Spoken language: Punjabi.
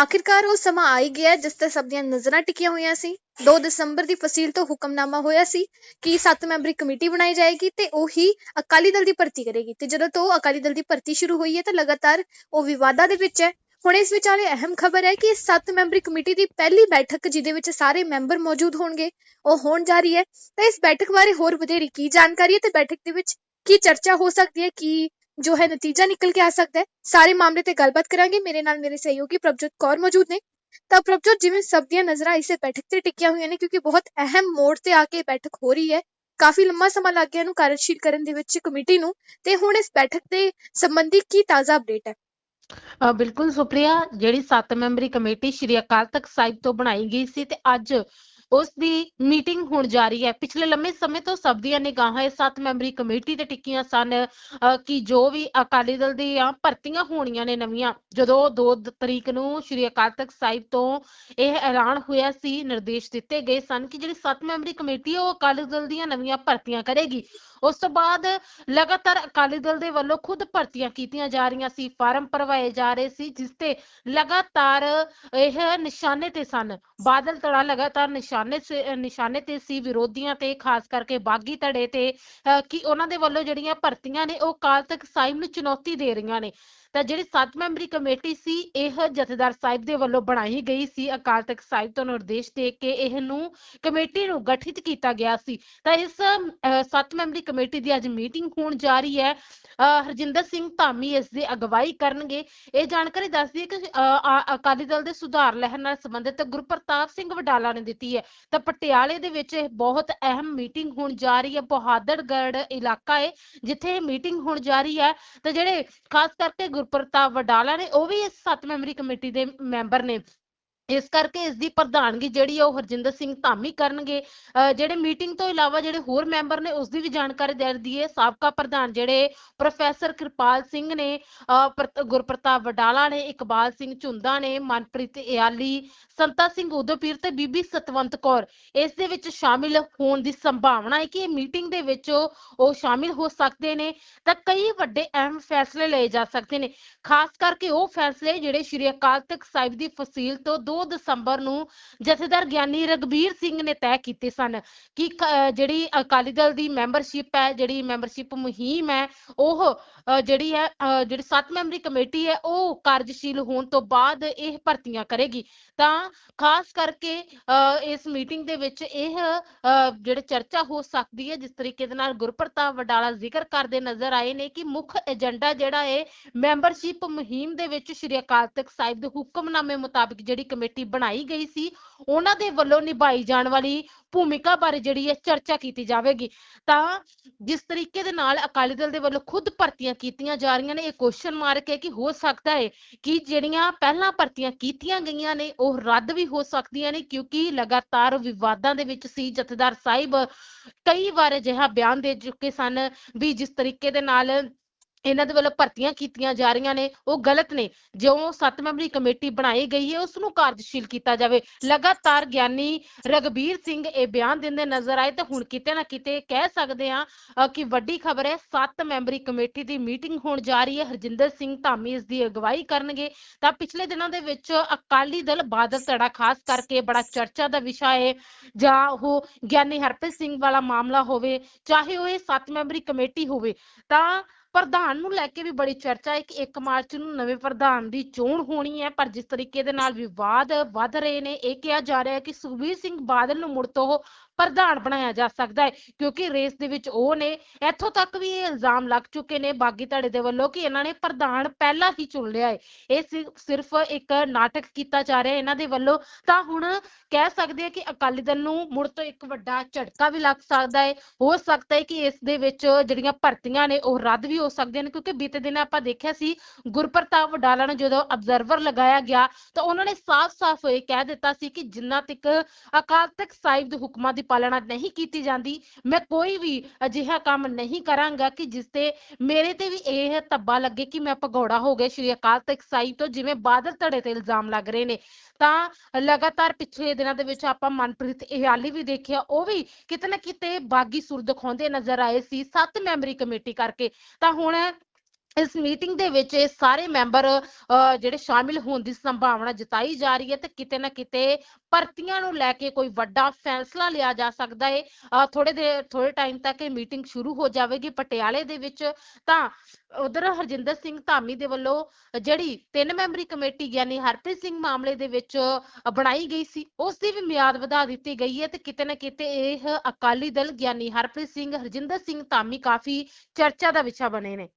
ਆਖਿਰਕਾਰ ਉਹ ਸਮਾਂ ਆ ਹੀ ਗਿਆ ਜਿਸ ਤੇ ਸਭ ਦੀਆਂ ਨਜ਼ਰਾਂ ਟਿਕੀਆਂ ਹੋਈਆਂ ਸੀ। 2 ਦਸੰਬਰ ਦੀ ਫਸੀਲ ਤੋਂ ਹੁਕਮਨਾਮਾ ਹੋਇਆ ਸੀ ਕਿ 7 ਮੈਂਬਰੀ ਕਮੇਟੀ ਬਣਾਈ ਜਾਏਗੀ ਤੇ ਉਹੀ ਅਕਾਲੀ ਦਲ ਦੀ ਭਰਤੀ ਕਰੇਗੀ। ਤੇ ਜਦੋਂ ਤੋਂ ਅਕਾਲੀ ਦਲ ਦੀ ਭਰਤੀ ਸ਼ੁਰੂ ਹੋਈ ਹੈ ਤਾਂ ਲਗਾਤਾਰ ਉਹ ਵਿਵਾਦਾਂ ਦੇ ਵਿੱਚ ਹੈ। ਹੁਣ ਇਸ ਵਿਚਾਲੇ ਅਹਿਮ ਖਬਰ ਹੈ ਕਿ 7 ਮੈਂਬਰੀ ਕਮੇਟੀ ਦੀ ਪਹਿਲੀ ਬੈਠਕ ਜਿਹਦੇ ਵਿੱਚ ਸਾਰੇ ਮੈਂਬਰ ਮੌਜੂਦ ਹੋਣਗੇ, ਉਹ ਹੋਣ ਜਾ ਰਹੀ ਹੈ। ਤਾਂ ਇਸ ਬੈਠਕ ਬਾਰੇ ਹੋਰ ਵਧੇਰੀ ਕੀ ਜਾਣਕਾਰੀ ਹੈ ਤੇ ਬੈਠਕ ਦੇ ਵਿੱਚ ਕੀ ਚਰਚਾ ਹੋ ਸਕਦੀ ਹੈ, ਕੀ ਜੋ ਹੈ ਨਤੀਜਾ ਨਿਕਲ ਕੇ ਆ ਸਕਦਾ ਹੈ ਸਾਰੇ ਮਾਮਲੇ ਤੇ ਗੱਲਬਾਤ ਕਰਾਂਗੇ ਮੇਰੇ ਨਾਲ ਮੇਰੇ ਸਹਿਯੋਗੀ ਪ੍ਰਭਜੋਤ ਕੌਰ ਮੌਜੂਦ ਨੇ ਤਾਂ ਪ੍ਰਭਜੋਤ ਜਿਵੇਂ ਸਭ ਦੀਆਂ ਨਜ਼ਰਾਂ ਇਸੇ ਬੈਠਕ ਤੇ ਟਿਕੀਆਂ ਹੋਈਆਂ ਨੇ ਕਿਉਂਕਿ ਬਹੁਤ ਅਹਿਮ ਮੋੜ ਤੇ ਆ ਕੇ ਬੈਠਕ ਹੋ ਰਹੀ ਹੈ ਕਾਫੀ ਲੰਮਾ ਸਮਾਂ ਲੱਗ ਗਿਆ ਇਹਨੂੰ ਕਾਰਜਸ਼ੀਲ ਕਰਨ ਦੇ ਵਿੱਚ ਕਮੇਟੀ ਨੂੰ ਤੇ ਹੁਣ ਇਸ ਬੈਠਕ ਦੇ ਸੰਬੰਧੀ ਕੀ ਤਾਜ਼ਾ ਅਪਡੇਟ ਹੈ ਬਿਲਕੁਲ ਸੁਪ੍ਰਿਆ ਜਿਹੜੀ 7 ਮੈਂਬਰੀ ਕਮੇਟੀ ਸ਼੍ਰੀ ਅਕਾਲ ਤਖਤ ਸਾਹਿਬ ਤੋਂ ਬਣਾਈ ਗਈ ਸੀ ਤੇ ਅੱਜ ਉਸ ਦੀ ਮੀਟਿੰਗ ਹੋਣ ਜਾ ਰਹੀ ਹੈ। ਪਿਛਲੇ ਲੰਮੇ ਸਮੇਂ ਤੋਂ ਸਭ ਦੀਆਂ ਨਿਗਾਹਾਂ ਇਸ 7 ਮੈਂਬਰੀ ਕਮੇਟੀ ਤੇ ਟਿੱਕੀਆਂ ਸਨ ਕਿ ਜੋ ਵੀ ਅਕਾਲੀ ਦਲ ਦੀਆਂ ਭਰਤੀਆਂ ਹੋਣੀਆਂ ਨੇ ਨਵੀਆਂ, ਜਦੋਂ 2 ਤਰੀਕ ਨੂੰ ਸ਼੍ਰੀ ਅਕਾਲ ਤਖਤ ਸਾਹਿਬ ਤੋਂ ਇਹ ਐਲਾਨ ਹੋਇਆ ਸੀ, ਨਿਰਦੇਸ਼ ਦਿੱਤੇ ਗਏ ਸਨ ਕਿ ਜਿਹੜੀ 7 ਮੈਂਬਰੀ ਕਮੇਟੀ ਹੈ ਉਹ ਅਕਾਲੀ ਦਲ ਦੀਆਂ ਨਵੀਆਂ ਭਰਤੀਆਂ ਕਰੇਗੀ। ਉਸ ਤੋਂ ਬਾਅਦ ਲਗਾਤਾਰ ਅਕਾਲੀ ਦਲ ਦੇ ਵੱਲੋਂ ਖੁਦ ਭਰਤੀਆਂ ਕੀਤੀਆਂ ਜਾ ਰਹੀਆਂ ਸੀ, ਫਾਰਮ ਭਰਵਾਏ ਜਾ ਰਹੇ ਸੀ, ਜਿਸ ਤੇ ਲਗਾਤਾਰ ਇਹ ਨਿਸ਼ਾਨੇ ਤੇ ਸਨ। ਬਾਦਲ ਧੜਾ ਲਗਾਤਾਰ ਨਿਸ਼ਾਨੇ ਨਿਸ਼ਾਨੇ ਤੇ ਸੀ ਵਿਰੋਧੀਆਂ ਤੇ, ਖਾਸ ਕਰਕੇ ਬਾਗੀ ਧੜੇ ਤੇ ਕਿ ਉਹਨਾਂ ਦੇ ਵੱਲੋਂ ਜਿਹੜੀਆਂ ਭਰਤੀਆਂ ਨੇ ਉਹ ਕਾਲ ਤੱਕ ਸਾਹਿਬ ਨੂੰ ਚੁਣੌਤੀ ਦੇ ਰਹੀਆਂ ਨੇ। ਤਾਂ ਜਿਹੜੀ 7 ਮੈਂਬਰੀ ਕਮੇਟੀ ਸੀ, ਇਹ ਜਥੇਦਾਰ ਸਾਹਿਬ ਦੇ ਵੱਲੋਂ ਬਣਾਈ ਗਈ ਸੀ। ਅਕਾਲ ਤਖਤ ਸਾਹਿਬ ਤੋਂ ਨਿਰਦੇਸ਼ ਦੇ ਕੇ ਇਹਨੂੰ ਕਮੇਟੀ ਨੂੰ ਗਠਿਤ ਕੀਤਾ ਗਿਆ ਸੀ। ਤਾਂ ਇਸ 7 ਮੈਂਬਰੀ ਕਮੇਟੀ ਦੀ ਅੱਜ ਮੀਟਿੰਗ ਹੋਣ ਜਾ ਰਹੀ ਹੈ। ਹਰਜਿੰਦਰ ਸਿੰਘ ਧਾਮੀ ਇਸ ਦੀ ਅਗਵਾਈ ਕਰਨਗੇ। ਇਹ ਜਾਣਕਾਰੀ ਦੱਸਦੀ ਹੈ ਕਿ ਅਕਾਲੀ ਦਲ ਦੇ ਸੁਧਾਰ ਲਹਿਰ ਨਾਲ ਸੰਬੰਧਿਤ ਗੁਰਪ੍ਰਤਾਪ ਪ੍ਰਤਾਪ ਸਿੰਘ ਵਡਾਲਾ ਨੇ ਦਿੱਤੀ ਹੈ। ਤਾਂ ਪਟਿਆਲੇ ਦੇ ਵਿੱਚ ਇਹ ਬਹੁਤ ਅਹਿਮ ਮੀਟਿੰਗ ਹੋਣ ਜਾ ਰਹੀ ਹੈ। ਬਹਾਦਰਗੜ੍ਹ ਇਲਾਕਾ ਹੈ, ਜਿੱਥੇ ਇਹ ਮੀਟਿੰਗ ਹੋਣ ਜਾ ਰਹੀ ਹੈ। ਤਾਂ ਜਿਹੜੇ ਖਾਸ ਕਰਕੇ ਗੁਰਪ੍ਰਤਾਪ ਵਡਾਲਾ ਨੇ, ਉਹ ਵੀ ਇਸ 7 ਮੈਂਬਰੀ ਕਮੇਟੀ ਦੇ ਮੈਂਬਰ ਨੇ। ਇਸ ਕਰਕੇ ਇਸ ਦੀ ਪ੍ਰਧਾਨਗੀ ਜਿਹੜੀ ਆ ਉਹ ਹਰਜਿੰਦਰ ਸਿੰਘ ਧਾਮੀ ਕਰਨਗੇ। ਜਿਹੜੇ ਮੀਟਿੰਗ ਤੋਂ ਇਲਾਵਾ ਜਿਹੜੇ ਹੋਰ ਮੈਂਬਰ ਨੇ, ਉਸ ਦੀ ਵੀ ਜਾਣਕਾਰੀ ਦੇ ਦਈਏ। ਸਾਬਕਾ ਪ੍ਰਧਾਨ ਜਿਹੜੇ ਪ੍ਰੋਫੈਸਰ ਕਿਰਪਾਲ ਸਿੰਘ ਨੇ, ਅਹ ਗੁਰਪ੍ਰਤਾਪ ਵਡਾਲਾ ਨੇ, ਇਕਬਾਲ ਸਿੰਘ ਝੁੰਦਾ ਨੇ, ਮਨਪ੍ਰੀਤ ਇਆਲੀ, ਸੰਤਾ ਸਿੰਘ ਉਦੋਪੀਰ ਤੇ ਬੀਬੀ ਸਤਵੰਤ ਕੌਰ। ਇਸ ਦੇ ਵਿੱਚ ਸ਼ਾਮਿਲ ਹੋਣ ਦੀ ਸੰਭਾਵਨਾ ਹੈ ਕਿ ਇਹ ਮੀਟਿੰਗ ਦੇ ਵਿੱਚ ਉਹ ਸ਼ਾਮਿਲ ਹੋ ਸਕਦੇ ਨੇ। ਤਾਂ ਕਈ ਵੱਡੇ ਅਹਿਮ ਫੈਸਲੇ ਲਏ ਜਾ ਸਕਦੇ ਨੇ। ਖਾਸ ਕਰਕੇ ਉਹ ਫੈਸਲੇ ਜਿਹੜੇ ਸ਼੍ਰੀ ਅਕਾਲ ਤਖਤ ਸਾਹਿਬ ਦੀ ਫਸੀਲ ਤੋਂ ਦੋ ਦਸੰਬਰ ਨੂੰ ਜਥੇਦਾਰ ਗਿਆਨੀ ਰਗਬੀਰ ਸਿੰਘ ਨੇ ਤੈਅ ਕੀਤੇ ਸਨ ਕਿ ਜਿਹੜੀ ਅਕਾਲੀ ਦਲ ਦੀ ਮੈਂਬਰਸ਼ਿਪ ਹੈ, ਜਿਹੜੀ ਮੈਂਬਰਸ਼ਿਪ ਮੁਹਿੰਮ ਹੈ, ਉਹ ਜਿਹੜੀ ਹੈ ਜਿਹੜੀ 7 ਮੈਂਬਰੀ ਕਮੇਟੀ ਹੈ, ਉਹ ਕਾਰਜਸ਼ੀਲ ਹੋਣ ਤੋਂ ਬਾਅਦ ਇਹ ਭਰਤੀਆਂ ਕਰੇਗੀ। ਤਾਂ ਖਾਸ ਕਰਕੇ ਇਸ ਮੀਟਿੰਗ ਦੇ ਵਿੱਚ ਇਹ ਜਿਹੜੇ ਚਰਚਾ ਹੋ ਸਕਦੀ ਹੈ, ਜਿਸ ਤਰੀਕੇ ਦੇ ਨਾਲ ਗੁਰਪ੍ਰਤਾਪ ਵਡਾਲਾ ਜ਼ਿਕਰ ਕਰਦੇ ਨਜ਼ਰ ਆਏ ਨੇ ਕਿ ਮੁੱਖ ਏਜੰਡਾ ਜਿਹੜਾ ਹੈ ਮੈਂਬਰਸ਼ਿਪ ਮੁਹਿੰਮ ਦੇ ਵਿੱਚ ਸ਼੍ਰੀ ਅਕਾਲ ਤਖਤ ਸਾਹਿਬ ਦੇ ਹੁਕਮਨਾਮੇ ਮੁਤਾਬਿਕ ਜਿਹੜੀ ਕਮੇਟੀ ਬਣਾਈ ਗਈ ਸੀ, ਉਹਨਾਂ ਦੇ ਵੱਲੋਂ ਨਿਭਾਈ ਜਾਣ ਵਾਲੀ ਭੂਮਿਕਾ ਬਾਰੇ ਜਿਹੜੀ ਹੈ ਚਰਚਾ ਕੀਤੀ ਜਾਵੇਗੀ। ਤਾਂ ਜਿਸ ਤਰੀਕੇ ਦੇ ਨਾਲ ਅਕਾਲੀ ਦਲ ਦੇ ਵੱਲੋਂ ਖੁਦ ਭਰਤੀਆਂ ਕੀਤੀਆਂ ਜਾ ਰਹੀਆਂ ਨੇ, ਇਹ ਕੁਐਸਚਨ ਮਾਰਕ ਹੈ ਕਿ ਹੋ ਸਕਦਾ ਹੈ ਕਿ ਜਿਹੜੀਆਂ ਪਹਿਲਾਂ ਭਰਤੀਆਂ ਕੀਤੀਆਂ ਗਈਆਂ ਨੇ, ਉਹ ਰੱਦ ਵੀ ਹੋ ਸਕਦੀਆਂ ਨੇ, ਕਿਉਂਕਿ ਲਗਾਤਾਰ ਵਿਵਾਦਾਂ ਦੇ ਵਿੱਚ ਸੀ। ਜਥੇਦਾਰ ਸਾਹਿਬ ਕਈ ਵਾਰ ਅਜਿਹਾ ਬਿਆਨ ਦੇ ਚੁੱਕੇ ਸਨ ਵੀ ਜਿਸ ਤਰੀਕੇ ਦੇ ਨਾਲ ਇਹਨਾਂ ਦੇ ਵੱਲੋਂ ਭਰਤੀਆਂ ਕੀਤੀਆਂ ਜਾ ਰਹੀਆਂ ਨੇ, ਉਹ ਗਲਤ ਨੇ। ਜੋ 7 ਮੈਂਬਰੀ ਕਮੇਟੀ ਬਣਾਈ ਗਈ ਹੈ ਉਸ ਨੂੰ ਕਾਰਜਸ਼ੀਲ ਕੀਤਾ ਜਾਵੇ। ਲਗਾਤਾਰ ਗਿਆਨੀ ਰਗਬੀਰ ਸਿੰਘ ਇਹ ਬਿਆਨ ਦਿੰਦੇ ਨਜ਼ਰ ਆਏ ਤੇ ਹੁਣ ਕਿਤੇ ਨਾ ਕਿਤੇ ਕਹਿ ਸਕਦੇ ਆ ਕਿ ਵੱਡੀ ਖਬਰ ਹੈ 7 ਮੈਂਬਰੀ ਕਮੇਟੀ ਦੀ ਮੀਟਿੰਗ ਹੋਣ ਜਾ ਰਹੀ ਹੈ। ਹਰਜਿੰਦਰ ਸਿੰਘ ਧਾਮੀ ਇਸ ਦੀ ਅਗਵਾਈ ਕਰਨਗੇ। ਤਾਂ ਪਿਛਲੇ ਦਿਨਾਂ ਦੇ ਵਿੱਚ ਅਕਾਲੀ ਦਲ ਬਾਦਲ ਧੜਾ ਖਾਸ ਕਰਕੇ ਬੜਾ ਚਰਚਾ ਦਾ ਵਿਸ਼ਾ ਹੈ, ਜਾਂ ਉਹ ਗਿਆਨੀ ਹਰਪ੍ਰੀਤ ਸਿੰਘ ਵਾਲਾ ਮਾਮਲਾ ਹੋਵੇ, ਚਾਹੇ ਉਹ ਇਹ ਸੱਤ ਮੈਂਬਰੀ ਕਮੇਟੀ ਹੋਵੇ, ਤਾਂ ਪ੍ਰਧਾਨ ਨੂੰ ਲੈ ਕੇ ਵੀ ਬੜੀ ਚਰਚਾ ਹੈ ਕਿ 1 ਮਾਰਚ ਨੂੰ ਨਵੇਂ ਪ੍ਰਧਾਨ ਦੀ ਚੋਣ ਹੋਣੀ ਹੈ, ਪਰ ਜਿਸ ਤਰੀਕੇ ਦੇ ਨਾਲ ਵਿਵਾਦ ਵੱਧ ਰਹੇ ਨੇ, ਇਹ ਕਿਹਾ ਜਾ ਰਿਹਾ ਹੈ ਕਿ ਸੁਖਬੀਰ ਸਿੰਘ ਬਾਦਲ ਨੂੰ ਮੁੜ ਤੋਂ ਪ੍ਰਧਾਨ ਬਣਾਇਆ ਜਾ ਸਕਦਾ ਹੈ, ਕਿਉਂਕਿ ਰੇਸ ਦੇ ਵਿੱਚ ਉਹ ਨੇ ਇੱਥੋਂ ਤੱਕ ਵੀ ਇਹ ਇਲਜ਼ਾਮ ਲੱਗ ਚੁੱਕੇ ਨੇ ਬਾਗੀ ਧੜੇ ਦੇ ਵੱਲੋਂ ਕਿ ਇਹਨਾਂ ਨੇ ਪ੍ਰਧਾਨ ਪਹਿਲਾਂ ਹੀ ਚੁਣ ਲਿਆ ਹੈ। ਇਹ ਸਿ- ਸਿਰਫ ਇੱਕ ਨਾਟਕ ਕੀਤਾ ਜਾ ਰਿਹਾ ਹੈ, ਇਹਨਾਂ ਦੇ ਵੱਲੋਂ ਤਾਂ ਹੁਣ ਕਹਿ ਸਕਦੇ ਆ ਕਿ ਅਕਾਲੀ ਦਲ ਨੂੰ ਮੁੜ ਤੋਂ ਇੱਕ ਵੱਡਾ ਝਟਕਾ ਵੀ ਲੱਗ ਸਕਦਾ ਹੈ, ਹੋ ਸਕਦਾ ਹੈ ਕਿ ਇਸ ਦੇ ਵਿੱਚ ਜਿਹੜੀਆਂ ਭਰਤੀਆਂ ਨੇ ਉਹ ਰੱਦ ਵੀ ਹੋ ਸਕਦੇ ਨੇ ਕਿਉਂਕਿ ਬੀਤੇ ਦਿਨ ਆਪਾਂ ਦੇਖਿਆ ਸੀ ਗੁਰਪ੍ਰਤਾਪ ਵਡਾਲਾ ਨੂੰ ਜਦੋਂ ਅਬਜ਼ਰਵਰ ਲਗਾਇਆ ਗਿਆ, ਤਾਂ ਉਹਨਾਂ ਨੇ ਸਾਫ਼-ਸਾਫ਼ ਇਹ ਕਹਿ ਦਿੱਤਾ ਸੀ ਕਿ ਜਿੰਨਾ ਤੱਕ ਅਕਾਲ ਤਖਤ ਸਾਹਿਬ ਦੇ ਹੁਕਮਾਂ ਦੀ ਪਾਲਣਾ ਨਹੀਂ ਕੀਤੀ ਜਾਂਦੀ, ਮੈਂ ਕੋਈ ਵੀ ਅਜਿਹਾ ਕੰਮ ਨਹੀਂ ਕਰਾਂਗਾ ਕਿ ਜਿਸ ਤੇ ਮੇਰੇ ਤੇ ਵੀ ਇਹ ਧੱਬਾ ਲੱਗੇ ਕਿ ਮੈਂ ਭਗੌੜਾ ਹੋ ਗਿਆ ਸ਼੍ਰੀ ਅਕਾਲ ਤਖਤ ਸਾਹਿਬ ਤੋਂ, ਜਿਵੇਂ ਬਾਦਲ ਧੜੇ ਤੇ ਇਲਜ਼ਾਮ ਲੱਗ ਰਹੇ ਨੇ। ਤਾਂ ਲਗਾਤਾਰ ਪਿਛਲੇ ਦਿਨਾਂ ਦੇ ਵਿੱਚ ਆਪਾਂ ਮਨਪ੍ਰੀਤ ਇਆਲੀ ਵੀ ਦੇਖਿਆ, ਉਹ ਵੀ ਕਿਤੇ ਨਾ ਕਿਤੇ ਬਾਗੀ ਸੁਰ ਦਿਖਾਉਂਦੇ ਨਜ਼ਰ ਆਏ ਸੀ, ਸੱਤ ਮੈਂਬਰੀ ਕਮੇਟੀ ਕਰਕੇ। ਤਾਂ ਹੁਣ ਇਸ ਮੀਟਿੰਗ ਦੇ ਵਿੱਚ ਇਹ ਸਾਰੇ ਮੈਂਬਰ ਜਿਹੜੇ ਸ਼ਾਮਿਲ ਹੋਣ ਦੀ ਸੰਭਾਵਨਾ ਜਤਾਈ ਜਾ ਰਹੀ ਹੈ ਤੇ ਕਿਤੇ ਨਾ ਕਿਤੇ ਭਰਤੀਆਂ ਨੂੰ ਲੈ ਕੇ ਕੋਈ ਵੱਡਾ ਫੈਸਲਾ ਲਿਆ ਜਾ ਸਕਦਾ ਹੈ ਥੋੜੇ ਦੇ ਥੋੜੇ ਟਾਈਮ ਤੱਕ ਇਹ ਮੀਟਿੰਗ ਸ਼ੁਰੂ ਹੋ ਜਾਵੇਗੀ ਪਟਿਆਲੇ ਦੇ ਵਿੱਚ। ਤਾਂ ਉਧਰ ਹਰਜਿੰਦਰ ਸਿੰਘ ਧਾਮੀ ਦੇ ਵੱਲੋਂ ਜਿਹੜੀ ਤਿੰਨ ਮੈਂਬਰੀ ਕਮੇਟੀ ਯਾਨੀ ਹਰਪ੍ਰੀਤ ਸਿੰਘ ਮਾਮਲੇ ਦੇ ਵਿੱਚ ਬਣਾਈ ਗਈ ਸੀ, ਉਸ ਦੀ ਵੀ ਮਿਆਦ ਵਧਾ ਦਿੱਤੀ ਗਈ ਹੈ ਤੇ ਕਿਤੇ ਨਾ ਕਿਤੇ ਇਹ ਅਕਾਲੀ ਦਲ ਯਾਨੀ ਹਰਪ੍ਰੀਤ ਸਿੰਘ, ਹਰਜਿੰਦਰ ਸਿੰਘ ਧਾਮੀ ਕਾਫੀ ਚਰਚਾ ਦਾ ਵਿਸ਼ਾ ਬਣੇ ਨੇ।